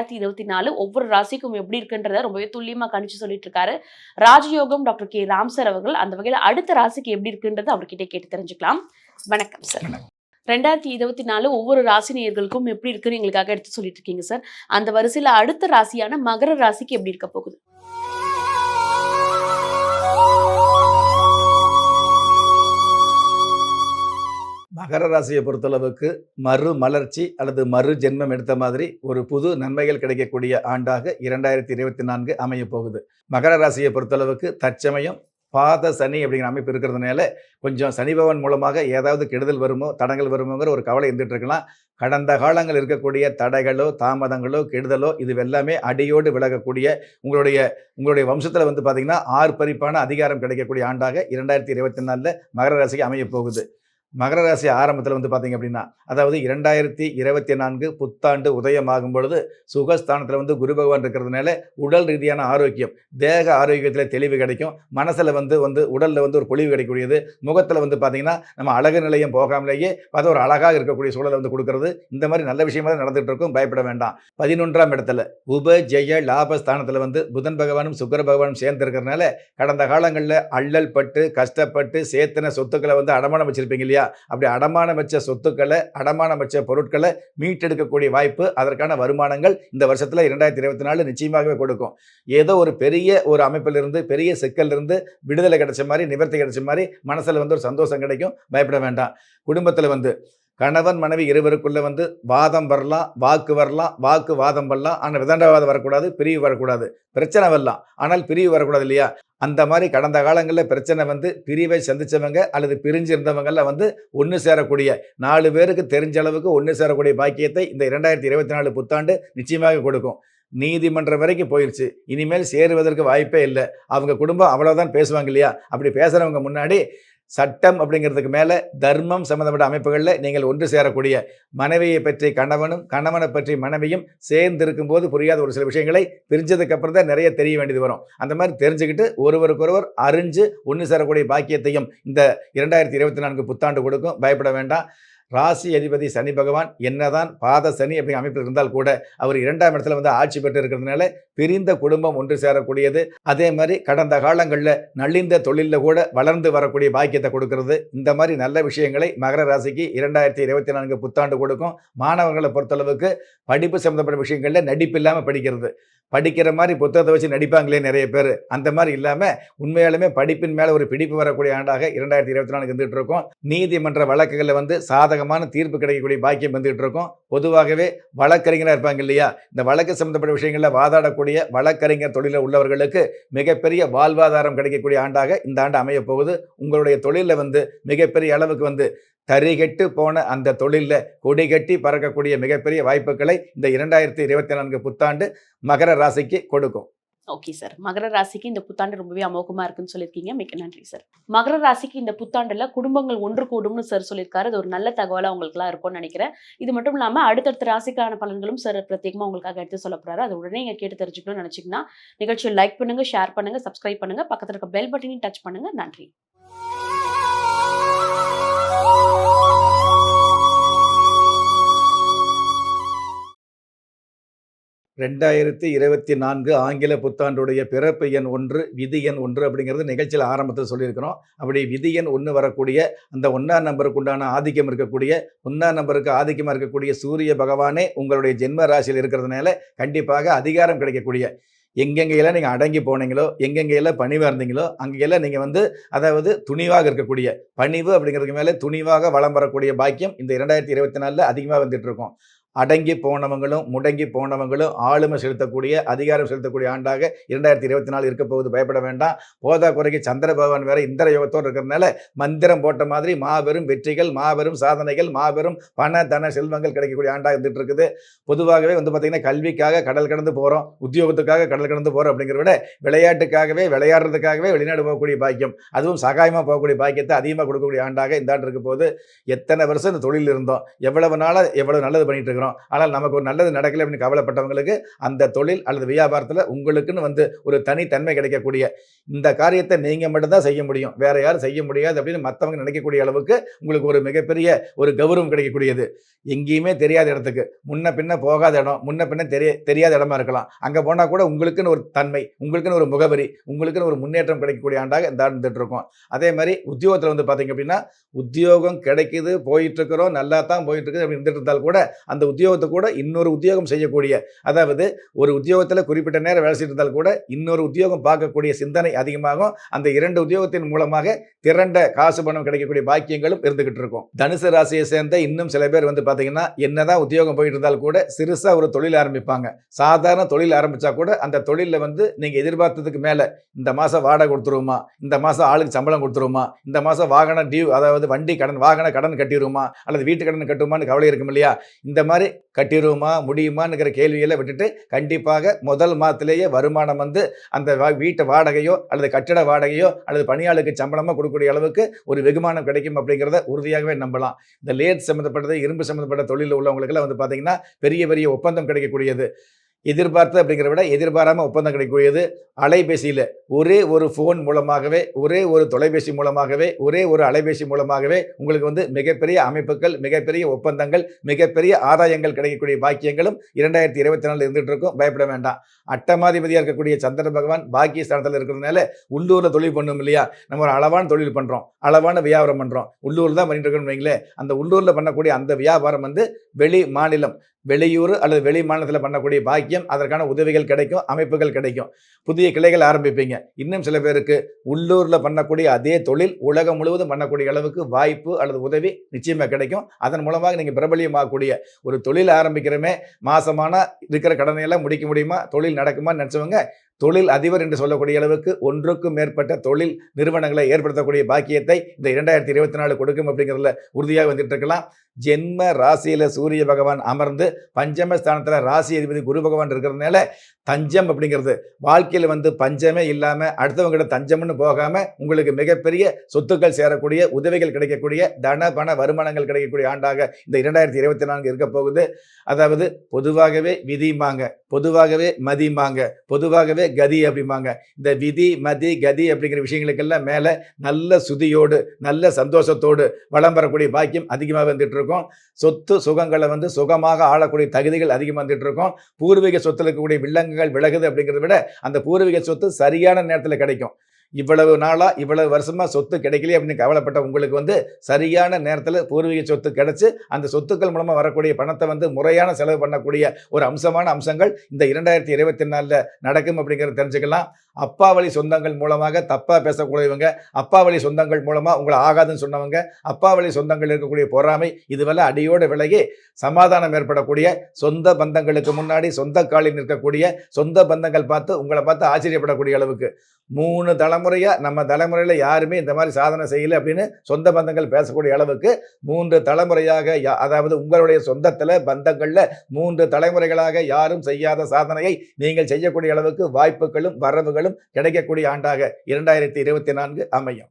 ரெண்டாயிரத்தி இருபத்தி நாலு ஒவ்வொரு ராசிக்கும் எப்படி இருக்குன்றத ரொம்பவே துல்லியமா கணிச்சு சொல்லிட்டு இருக்காரு ராஜயோகம் டாக்டர் கே. ராம் சார் அவர்கள் அந்த வகையில அடுத்த ராசிக்கு எப்படி இருக்குன்றதை அவர்கிட்ட கேட்டு தெரிஞ்சுக்கலாம். வணக்கம் சார். ரெண்டாயிரத்தி இருபத்தி நாலு ஒவ்வொரு ராசி நேயர்களுக்கும் எப்படி இருக்குன்னு எங்களுக்காக எடுத்து சொல்லிட்டு இருக்கீங்க சார். அந்த வரிசையில அடுத்த ராசியான மகர ராசிக்கு எப்படி இருக்க போகுது? மகர ராசியை பொறுத்தளவுக்கு மறு மலர்ச்சி அல்லது மறு ஜென்மம் எடுத்த மாதிரி ஒரு புது நன்மைகள் கிடைக்கக்கூடிய ஆண்டாக இரண்டாயிரத்தி இருபத்தி நான்கு அமைய போகுது. மகர ராசியை பொறுத்தளவுக்கு தற்சமயம் பாத சனி அப்படிங்கிற அமைப்பு இருக்கிறதுனால கொஞ்சம் சனி பவன் மூலமாக ஏதாவது கெடுதல் வருமோ தடங்கள் வருமோங்கிற ஒரு கவலை இருந்துட்டு இருக்கலாம். கடந்த காலங்கள் இருக்கக்கூடிய தடைகளோ தாமதங்களோ கெடுதலோ இது எல்லாமே அடியோடு விலகக்கூடிய உங்களுடைய உங்களுடைய வம்சத்தில் வந்து பார்த்தீங்கன்னா ஆர்ப்பரிப்பான அதிகாரம் கிடைக்கக்கூடிய ஆண்டாக இரண்டாயிரத்தி இருபத்தி நாலில் மகர ராசிக்கு அமைய போகுது. மகர ராசி ஆரம்பத்தில் வந்து பார்த்தீங்க அப்படின்னா அதாவது இரண்டாயிரத்தி இருபத்தி நான்கு புத்தாண்டு உதயமாகும் பொழுது சுகஸ்தானத்தில் வந்து குரு பகவான் இருக்கிறதுனால உடல் ரீதியான ஆரோக்கியம் தேக ஆரோக்கியத்தில் தெளிவு கிடைக்கும். மனசில் வந்து வந்து உடலில் வந்து ஒரு பொழிவு கிடைக்கக்கூடியது. முகத்தில் வந்து பார்த்தீங்கன்னா நம்ம அழகு நிலையம் போகாமலேயே அது ஒரு அழகாக இருக்கக்கூடிய சூழலை வந்து கொடுக்கறது. இந்த மாதிரி நல்ல விஷயமா தான் நடந்துட்டு இருக்கும். பயப்பட வேண்டாம். பதினொன்றாம் இடத்துல உப ஜெய லாபஸ்தானத்தில் வந்து புதன் பகவானும் சுக்கர பகவானும் சேர்ந்து இருக்கிறதுனால கடந்த காலங்களில் அள்ளல் பட்டு கஷ்டப்பட்டு சேர்த்தன சொத்துக்களை வந்து அடமானம் வச்சிருப்பீங்க இல்லையா? அப்படி அடமானம் வச்ச சொத்துக்களை அடமானம் வச்ச பொருட்களை மீட்டெடுக்கக்கூடிய வாய்ப்பு அதற்கான வருமானங்கள் இந்த வருஷத்தில் இரண்டாயிரத்தி இருபத்தி நாலு நிச்சயமாகவே கொடுக்கும். ஏதோ ஒரு பெரிய ஒரு அமைப்பிலிருந்து பெரிய சிக்கலிருந்து விடுதலை கிடைச்ச மாதிரி நிவர்த்தி கிடைச்ச மாதிரி மனசில் வந்து ஒரு சந்தோஷம் கிடைக்கும். பயப்பட வேண்டாம். குடும்பத்தில் வந்து கணவன் மனைவி இருவருக்குள்ள வந்து வாதம் வரலாம் வாக்கு வரலாம் வாக்கு வாதம் வரலாம். ஆனால் விதண்டவாதம் வரக்கூடாது பிரிவு வரக்கூடாது. பிரச்சனை வரலாம். ஆனால் பிரிவு வரக்கூடாது இல்லையா? அந்த மாதிரி கடந்த காலங்களில் பிரச்சனை வந்து பிரிவை சந்திச்சவங்க அல்லது பிரிஞ்சிருந்தவங்களில் வந்து ஒன்று சேரக்கூடிய நாலு பேருக்கு தெரிஞ்ச அளவுக்கு ஒன்று சேரக்கூடிய பாக்கியத்தை இந்த இரண்டாயிரத்தி இருபத்தி நாலு புத்தாண்டு நிச்சயமாக கொடுக்கும். நீதிமன்றம் வரைக்கும் போயிடுச்சு இனிமேல் சேருவதற்கு வாய்ப்பே இல்லை. அவங்க குடும்பம் அவ்வளோதான் பேசுவாங்க இல்லையா? அப்படி பேசுகிறவங்க முன்னாடி சட்டம் அப்படிங்கிறதுக்கு மேலே தர்மம் சம்மந்தப்பட்ட அமைப்புகளில் நீங்கள் ஒன்று சேரக்கூடிய மனைவியை பற்றி கணவனும் கணவனை பற்றி மனைவியும் சேர்ந்து இருக்கும்போது புரியாத ஒரு சில விஷயங்களை பிரிஞ்சதுக்கப்புறம் தான் நிறைய தெரிய வேண்டியது வரும். அந்த மாதிரி தெரிஞ்சுக்கிட்டு ஒருவருக்கொருவர் அறிஞ்சு ஒன்று சேரக்கூடிய பாக்கியத்தையும் இந்த இரண்டாயிரத்தி இருபத்தி நான்கு புத்தாண்டு கொடுக்கும். பயப்பட வேண்டாம். ராசி அதிபதி சனி பகவான் என்னதான் பாத சனி அப்படி அமைப்பில் இருந்தால் கூட அவர் இரண்டாம் இடத்துல வந்து ஆட்சி பெற்று இருக்கிறதுனால பிரிந்த குடும்பம் ஒன்று சேரக்கூடியது. அதே மாதிரி கடந்த காலங்களில் நலிந்த தொழிலில் கூட வளர்ந்து வரக்கூடிய பாக்கியத்தை கொடுக்கிறது. இந்த மாதிரி நல்ல விஷயங்களை மகர ராசிக்கு இரண்டாயிரத்தி இருபத்தி நான்கு புத்தாண்டு கொடுக்கும். மாணவர்களை பொறுத்தளவுக்கு படிப்பு சம்மந்தப்பட்ட விஷயங்களில் நடிப்பு இல்லாமல் படிக்கிறது. படிக்கிற மாதிரி புத்தகத்தை வச்சு நடிப்பாங்களே நிறைய பேர். அந்த மாதிரி இல்லாமல் உண்மையாலுமே படிப்பின் மேலே ஒரு பிடிப்பு வரக்கூடிய ஆண்டாக இரண்டாயிரத்தி இருபத்தி நாலுக்கு வந்துட்டு இருக்கோம். நீதிமன்ற வழக்குகளில் வந்து சாதகமான தீர்ப்பு கிடைக்கக்கூடிய பாக்கியம் வந்துட்டு இருக்கோம். பொதுவாகவே வழக்கறிஞராக இருப்பாங்க இல்லையா? இந்த வழக்கு சம்மந்தப்பட்ட விஷயங்களில் வாதாடக்கூடிய வழக்கறிஞர் தொழிலில் உள்ளவர்களுக்கு மிகப்பெரிய வாழ்வாதாரம் கிடைக்கக்கூடிய ஆண்டாக இந்த ஆண்டு அமைய போகுது உங்களுடைய தொழிலில் வந்து மிகப்பெரிய அளவுக்கு வந்து தறிகெட்டு போன அந்த தொழிலில் கொடி கட்டி பறக்கக்கூடிய மிகப்பெரிய வாய்ப்புகளை இந்த இரண்டாயிரத்தி இருபத்தி நான்கு புத்தாண்டு மகர ராசிக்கு கொடுக்கும். ஓகே சார் மகர ராசிக்கு இந்த புத்தாண்டு ரொம்பவே அமோகமா இருக்குன்னு சொல்லியிருக்கீங்க. மிக்க நன்றி சார் மகர ராசிக்கு இந்த புத்தாண்டுல குடும்பங்கள் ஒன்று கூடும்னு சார் சொல்லியிருக்காரு. அது ஒரு நல்ல தகவலாக உங்களுக்குலாம் இருக்கும்னு நினைக்கிறேன். இது மட்டும் இல்லாமல் அடுத்தடுத்த ராசிக்கான பலன்களும் சார் பிரத்யேகமாக உங்களுக்காக எடுத்து சொல்ல போறாரு. அது உடனே நீங்க கேட்டு தெரிஞ்சுக்கணும்னு நினச்சிங்கன்னா நிகழ்ச்சியை லைக் பண்ணுங்க ஷேர் பண்ணுங்க சப்ஸ்கிரைப் பண்ணுங்க. பக்கத்தில் இருக்க பெல் பட்டனையும் டச் பண்ணுங்க. நன்றி. ரெண்டாயிரத்தி இருபத்தி நான்கு ஆங்கில புத்தாண்டுடைய பிறப்பு எண் ஒன்று விதி எண் ஒன்று அப்படிங்கிறது நிகழ்ச்சியில் ஆரம்பத்தில் சொல்லியிருக்கிறோம். அப்படி விதி எண் ஒன்று வரக்கூடிய அந்த ஒன்றாம் நம்பருக்கு உண்டான ஆதிக்கம் இருக்கக்கூடிய ஒன்றாம் நம்பருக்கு ஆதிக்கமாக இருக்கக்கூடிய சூரிய பகவானே உங்களுடைய ஜென்ம ராசியில் இருக்கிறதுனால கண்டிப்பாக அதிகாரம் கிடைக்கக்கூடிய. எங்கெங்கெல்லாம் நீங்கள் அடங்கி போனீங்களோ எங்கெங்கெல்லாம் பணிவாக இருந்தீங்களோ அங்கெல்லாம் நீங்கள் வந்து அதாவது துணிவாக இருக்கக்கூடிய பணிவு அப்படிங்கிறதுக்கு மேலே துணிவாக வளம் வரக்கூடிய பாக்கியம் இந்த இரண்டாயிரத்தி இருபத்தி நாலில் அதிகமாக வந்துட்டு இருக்கோம். அடங்கி போனவங்களும் முடங்கி போனவங்களும் ஆளுமை செலுத்தக்கூடிய அதிகாரம் செலுத்தக்கூடிய ஆண்டாக இரண்டாயிரத்தி இருபத்தி நாலு இருக்க போகுது. பயப்பட வேண்டாம். போதா குறைக்கு சந்திர பகவான் வேற இந்திர யோகத்தோடு இருக்கிறதுனால மந்திரம் போட்ட மாதிரி மாபெரும் வெற்றிகள் மாபெரும் சாதனைகள் மாபெரும் பண தன செல்வங்கள் கிடைக்கக்கூடிய ஆண்டாக இருந்துட்டு இருக்குது பொதுவாகவே வந்து பார்த்தீங்கன்னா கல்விக்காக கடல் கடந்து போகிறோம் உத்தியோகத்துக்காக கடல் கடந்து போகிறோம் அப்படிங்கிறத விட விளையாட்டுக்காகவே விளையாடுறதுக்காகவே வெளிநாடு போகக்கூடிய பாக்கியம் அதுவும் சகாயமாக போகக்கூடிய பாக்கியத்தை அதிகமாக கொடுக்கக்கூடிய ஆண்டாக இந்த ஆண்டு இருக்க போது எத்தனை வருஷம் இந்த தொழில் இருந்தோம். எவ்வளவு நாளாக எவ்வளவு நல்லது பண்ணிட்டு இருக்கிறோம் ஆனால் நமக்கு ஒரு நல்லது நடக்கலை அப்படின்னு கவலைப்பட்டவங்களுக்கு அந்த தொழில் அல்லது வியாபாரத்தில் உங்களுக்குன்னு வந்து ஒரு தனித்தன்மை கிடைக்கக்கூடிய இந்த காரியத்தை நீங்கள் மட்டும்தான் செய்ய முடியும். வேற யாரும் செய்ய முடியாது அப்படின்னு மற்றவங்க நினைக்கக்கூடிய அளவுக்கு உங்களுக்கு ஒரு மிகப்பெரிய ஒரு கௌரவம் கிடைக்கக்கூடியது. எங்கேயுமே தெரியாத இடத்துக்கு. முன்ன பின்ன போகாத இடம். முன்ன பின்ன தெரிய தெரியாத இடமா இருக்கலாம். அங்கே போனால் கூட உங்களுக்குன்னு ஒரு தன்மை உங்களுக்குன்னு ஒரு முகவரி உங்களுக்குன்னு ஒரு முன்னேற்றம் கிடைக்கக்கூடிய ஆண்டாக இந்த ஆண்டு இருக்கோம் அதே மாதிரி உத்தியோகத்தில் வந்து பார்த்தீங்க அப்படின்னா உத்தியோகம் கிடைக்குது போயிட்டு இருக்கிறோம் நல்லா தான் போயிட்டு இருக்குது அப்படி இருந்துட்டு இருந்தால் கூட அந்த உத்தியோகத்தை கூட இன்னொரு உத்தியோகம் செய்யக்கூடிய அதாவது ஒரு உத்தியோகத்தில் குறிப்பிட்ட நேரம் வேலை செய்து இருந்தால் கூட இன்னொரு உத்தியோகம் பார்க்கக்கூடிய சிந்தனை அதிகமாகும். அந்த இரண்டு உத்தியோகத்தின் மூலமாக திரண்ட காசு பணம் கிடைக்கக்கூடிய பாக்கியங்களும் இருந்துகிட்டு இருக்கும். தனுசு ராசியை சேர்ந்த இன்னும் சில பேர் வந்து பார்த்தீங்கன்னா என்னதான் உத்தியோகம் போயிட்டு இருந்தால் கூட சிறுசாக ஒரு தொழில் ஆரம்பிப்பாங்க. சாதாரண தொழில் ஆரம்பிச்சா கூட அந்த தொழிலில் வந்து நீங்கள் எதிர்பார்த்ததுக்கு மேலே இந்த மாதம் வாடகை கொடுத்துருவோமா? இந்த மாதம் ஆளுக்கு சம்பளம் கொடுத்துருவோமா? இந்த மாதம் வாகன டியூ அதாவது வண்டி கடன் வாகன கடன் கட்டிடுவோமா அல்லது வீட்டு கடன் கட்டுமான்னு கவலை இருக்கும் இல்லையா? இந்த மாதிரி கட்டிடுவோமா முடியுமான்னுங்கிற கேள்விகளை விட்டுட்டு கண்டிப்பாக முதல் மாதத்திலேயே வருமானம் வந்து அந்த வா- வீட்டு வாடகையோ அல்லது கட்டிட வாடகையோ அல்லது பணியாளுக்கு சம்பளமாக கொடுக்கக்கூடிய அளவுக்கு ஒரு வெகுமானம் கிடைக்கும் அப்படிங்கிறத உறுதியாகவே நம்பலாம். இந்த லேட் சம்மந்தப்பட்டது இரும்பு சம்மந்தப்பட்ட தொழிலில் உள்ளவங்களுக்கெல்லாம் வந்து பார்த்திங்கன்னா பெரிய பெரிய ஒப்பந்தம் கிடைக்கக்கூடியது. எதிர்பார்த்து அப்படிங்கிறத விட எதிர்பாராமல் ஒப்பந்தம் கிடைக்கக்கூடியது. அலைபேசியில் ஒரே ஒரு ஃபோன் மூலமாகவே ஒரே ஒரு தொலைபேசி மூலமாகவே ஒரே ஒரு அலைபேசி மூலமாகவே உங்களுக்கு வந்து மிகப்பெரிய அமைப்புகள் மிகப்பெரிய ஒப்பந்தங்கள் மிகப்பெரிய ஆதாயங்கள் கிடைக்கக்கூடிய பாக்கியங்களும் இரண்டாயிரத்தி இருபத்தி நாலில் இருந்துகிட்டு இருக்கும். பயப்பட வேண்டாம். அட்டமாதிபதியாக இருக்கக்கூடிய சந்திர பகவான் பாக்கிய ஸ்தானத்தில் இருக்கிறதுனால உள்ளூரில் தொழில் பண்ணும் இல்லையா? நம்ம ஒரு அளவான தொழில் பண்ணுறோம் அளவான வியாபாரம் பண்ணுறோம் உள்ளூர் தான் பண்ணிட்டு இருக்கோம்னு வைங்களேன். அந்த உள்ளூரில் பண்ணக்கூடிய அந்த வியாபாரம் வந்து வெளி மாநிலம் வெளியூர் அல்லது வெளி மாநிலத்தில் பண்ணக்கூடிய பாக்கியம் அதற்கான உதவிகள் கிடைக்கும் அமைப்புகள் கிடைக்கும். புதிய கிளைகள் ஆரம்பிப்பீங்க. இன்னும் சில பேருக்கு உள்ளூரில் பண்ணக்கூடிய அதே தொழில் உலகம் முழுவதும் பண்ணக்கூடிய அளவுக்கு வாய்ப்பு அல்லது உதவி நிச்சயமாக கிடைக்கும். அதன் மூலமாக நீங்கள் பிரபலியமாகக்கூடிய ஒரு தொழில் ஆரம்பிக்கிறமே மாசமான இருக்கிற கடனையெல்லாம் முடிக்க முடியுமா? தொழில் நடக்குமான்னு நினச்சவங்க தொழில் அதிபர் என்று சொல்லக்கூடிய அளவுக்கு ஒன்றுக்கும் மேற்பட்ட தொழில் நிறுவனங்களை ஏற்படுத்தக்கூடிய பாக்கியத்தை இந்த இரண்டாயிரத்தி இருபத்தி நாலு கொடுக்கும் அப்படிங்கிறதுல உறுதியாக வந்துட்டு இருக்கலாம். ஜென்ம ராசியில் சூரிய பகவான் அமர்ந்து பஞ்சம ஸ்தானத்தில் ராசி அதிபதி குரு பகவான் இருக்கிறதுனால தஞ்சம் அப்படிங்கிறது. வாழ்க்கையில் வந்து பஞ்சமே இல்லாமல் அடுத்தவங்கிட்ட தஞ்சம்னு போகாமல் உங்களுக்கு மிகப்பெரிய சொத்துக்கள் சேரக்கூடிய உதவிகள் கிடைக்கக்கூடிய தன பண வருமானங்கள் கிடைக்கக்கூடிய ஆண்டாக இந்த இரண்டாயிரத்தி இருபத்தி நான்கு இருக்க போகுது. அதாவது பொதுவாகவே விதிமாங்க பொதுவாகவே மதிமாங்க பொதுவாகவே கதி அப்படிம்பாங்க. இந்த விதி மதி கதி அப்படிங்கிற விஷயங்களுக்கெல்லாம் மேலே நல்ல சுதியோடு நல்ல சந்தோஷத்தோடு வளம் வரக்கூடிய பாக்கியம் அதிகமாக வந்துட்டு இருக்கும் சொத்து சுகங்களை வந்து சுகமாக ஆளக்கூடிய தகுதிகள் அதிகமாக வந்துட்டு இருக்கும் பூர்வீக சொத்துல இருக்கக்கூடிய வில்லங்குகள் விலகுது அப்படிங்கிறத விட அந்த பூர்வீக சொத்து சரியான நேரத்தில் கிடைக்கும். இவ்வளவு நாளாக இவ்வளவு வருஷமாக சொத்து கிடைக்கலையே அப்படின்னு கவலைப்பட்ட உங்களுக்கு வந்து சரியான நேரத்தில் பூர்வீக சொத்து கிடச்சி அந்த சொத்துக்கள் மூலமாக வரக்கூடிய பணத்தை வந்து முறையான செலவு பண்ணக்கூடிய ஒரு அம்சமான அம்சங்கள் இந்த இரண்டாயிரத்தி இருபத்தி நாலில் நடக்கும் அப்படிங்கிறத தெரிஞ்சுக்கலாம். அப்பா வழி சொந்தங்கள் மூலமாக தப்பாக பேசக்கூடியவங்க அப்பா வழி சொந்தங்கள் மூலமாக உங்களை ஆகாதுன்னு சொன்னவங்க அப்பா வழி சொந்தங்கள் இருக்கக்கூடிய பொறாமை இதுவெல்லாம் அடியோடு விலகி சமாதானம் ஏற்படக்கூடிய சொந்த பந்தங்களுக்கு முன்னாடி சொந்த காலில் நிற்கக்கூடிய சொந்த பந்தங்கள் பார்த்து உங்களை பார்த்து ஆச்சரியப்படக்கூடிய அளவுக்கு மூணு தளம் தலைமுறையாக நம்ம தலைமுறையில் யாருமே இந்த மாதிரி சாதனை செய்யலை அப்படின்னு சொந்த பந்தங்கள் பேசக்கூடிய அளவுக்கு மூன்று தலைமுறையாக யா- அதாவது உங்களுடைய சொந்தத்தில் பந்தங்களில் மூன்று தலைமுறைகளாக யாரும் செய்யாத சாதனையை நீங்கள் செய்யக்கூடிய அளவுக்கு வாய்ப்புகளும் வரவுகளும் கிடைக்கக்கூடிய ஆண்டாக இரண்டாயிரத்தி இருபத்தி நான்கு அமையும்.